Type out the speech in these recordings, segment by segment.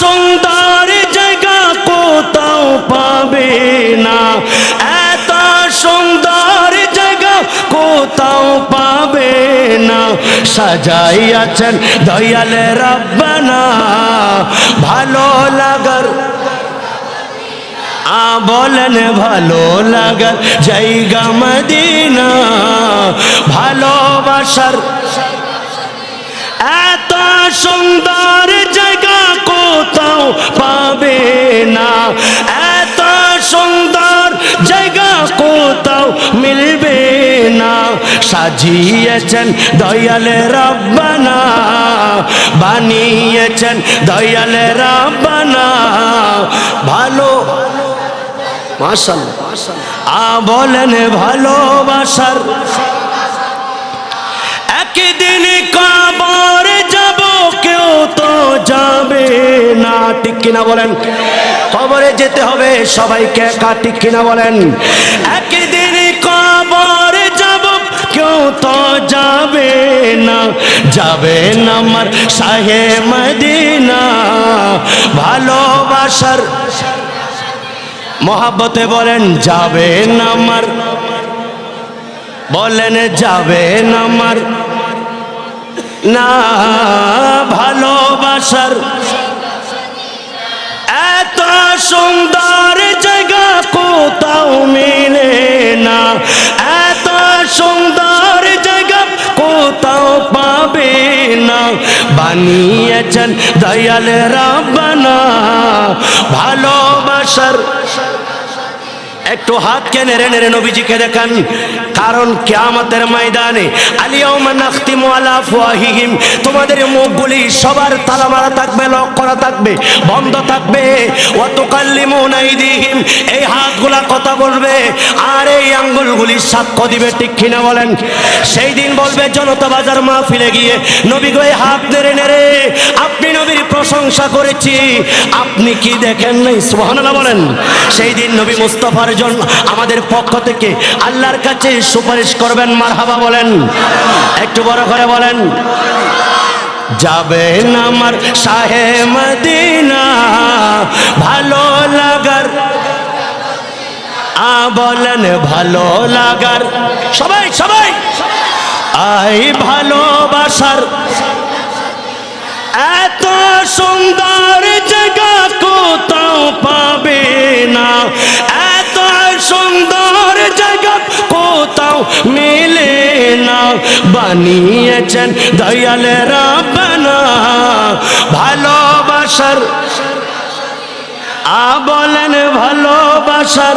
সুন্দর জায়গা কোথাও পাবে না। এত সুন্দর জায়গা কোথাও পাবে না। সাজাইয়াছেন দয়াল রব্বানা, ভালো লাগার বলেন ভালো লাগার জায়গা মদিনা, ভালোবাসার এত সুন্দর পাবে না। এত সুন্দর জায়গা কোথাও মিলবে না। সাজিয়েছেন দয়াল রব্বানা, বানিয়েছেন দয়াল রব্বানা। ভালো। মাশাল্লাহ আ বলেন ভালোবাসার। একদিন কবর তো যাবে না, ঠিক কিনা বলেন? কবরে যেতে হবে, সবাইকে একা, ঠিক কিনা বলেন? একদিন কবর যাব, কেউ তো যাবে না। যাবে না আমার শাহে মদিনা, ভালোবাসার মহাব্বতে বলেন, যাবে না আমার। বলেন যাবেন আমার। না ভালোবাসার এত সুন্দর জায়গা কোথাও মিলে না। এত সুন্দর জায়গা কোথাও পাবে না। বানিয়েছেন দয়াল রাব্বানা ভালোবাসার একটু হাতকে নেড়ে নেড়ে নবীজিকে দেখান। কারণ কেয়ামতের ময়দানে আলিয়াউমা নাখতিমু আলা আফওয়াহিহিম, তোমাদের মুখগুলি সবার তালা মারা থাকবে, লক করা থাকবে, বন্ধ থাকবে। অতকাল্লি মোনাই দিহিম এই হাতগুলা কথা বলবে। আর এই আঙ্গুলগুলি সাক্ষ্য দিবে, ঠিক কিনা বলেন? সেই দিন বলবে, জনতা বাজার মাহফিলে গিয়ে নবী গো, এই হাত নেড়ে নেড়ে আপনি নবীর প্রশংসা করেছি। আপনি কি দেখেন নাই? সুবহানাল্লাহ বলেন। সেই দিন নবী মুস্তাফার জন্য আমাদের পক্ষ থেকে আল্লাহর কাছে সুপারিশ করবেন, মারহাবা বলেন। একটু বড় করে বলেন। যাবেন আমার শাহে মদিনা, ভালো লাগার বলেন ভালো লাগার। সবাই সবাই। আই ভালোবাসার। এত সুন্দর জায়গা কোথাও পাবে না। এত সুন্দর জায়গা কোথাও মেলে না। বানিয়েছেন দয়াল রাব্বানা ভালোবাসার। আ বলেন ভালোবাসার।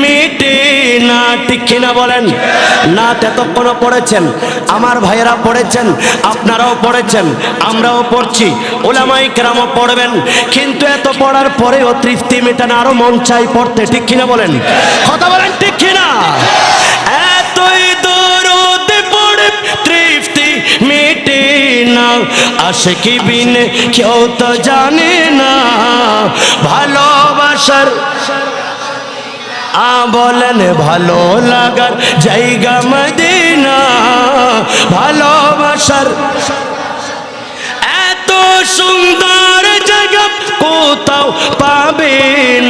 মিটে না, ঠিক কিনা বলেন? না এতক্ষণ পড়েছেন, আমার ভাইয়েরা পড়েছেন, আপনারাও পড়েছেন, আমরাও পড়ছি, ওলামাই কেরামও পড়বেন, কিন্তু এত পড়ার পরেও তৃপ্তি মেটানো আরও মন চাই পড়তে, ঠিক কিনা বলেন? কথা বলেন, ঠিক কিনা? এতই দরদ পড়ে, তৃপ্তি মেটে না আসে কি বিনে কেউ তো জানে না, ভালোবাসার আ বলেন ভালো লাগার জায়গা মদিনা, ভালোবাসার। এত সুন্দর জায়গা কোথাও পাবে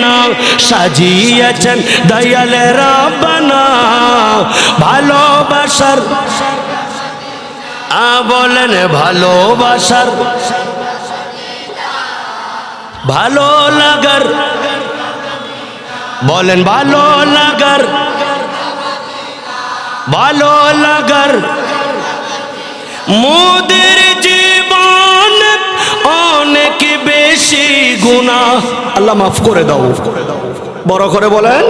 না। সাজিয়েছেন দয়াল রাব্বানা, ভালোবাসার। আ বলেন ভালোবাসার। ভালো লাগার বলেন, ভালো লাগার ভালো লাগার মোদের জীবন অনেক বেশি গুণা আল্লাহ মাফ করে দাও। বড় করে বলেন,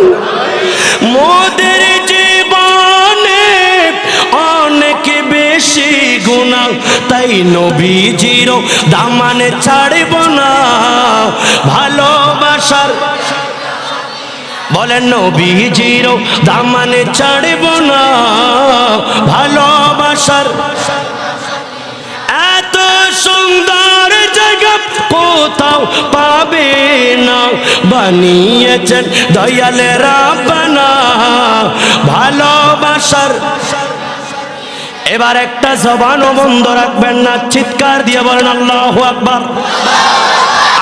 মোদের জীবনে অনেক বেশি গুণা, তাই নবীজির দামানে ছাড়ব না, ভালোবাসার বলেন নবীজির দামানে ছাড়ব না। ভালোবাসার এত সুন্দর জায়গা কোথাও পাবে না। বানিয়েছেন দয়ালে রাব্বানা। ভালোবাসার এবার একটা জবানও বন্ধ রাখবেন না, চিৎকার দিয়ে বলেন আল্লাহ আকবার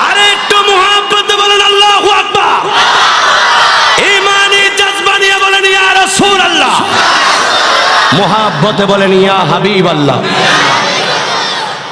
আরে একটু মোহাব্বত বলেন আল্লাহ আকবার ইমানি জজবা নিয়ে বলেন ইয়া রাসূল আল্লাহ মোহাব্বতে বলেন ইয়া হাবিব আল্লাহ।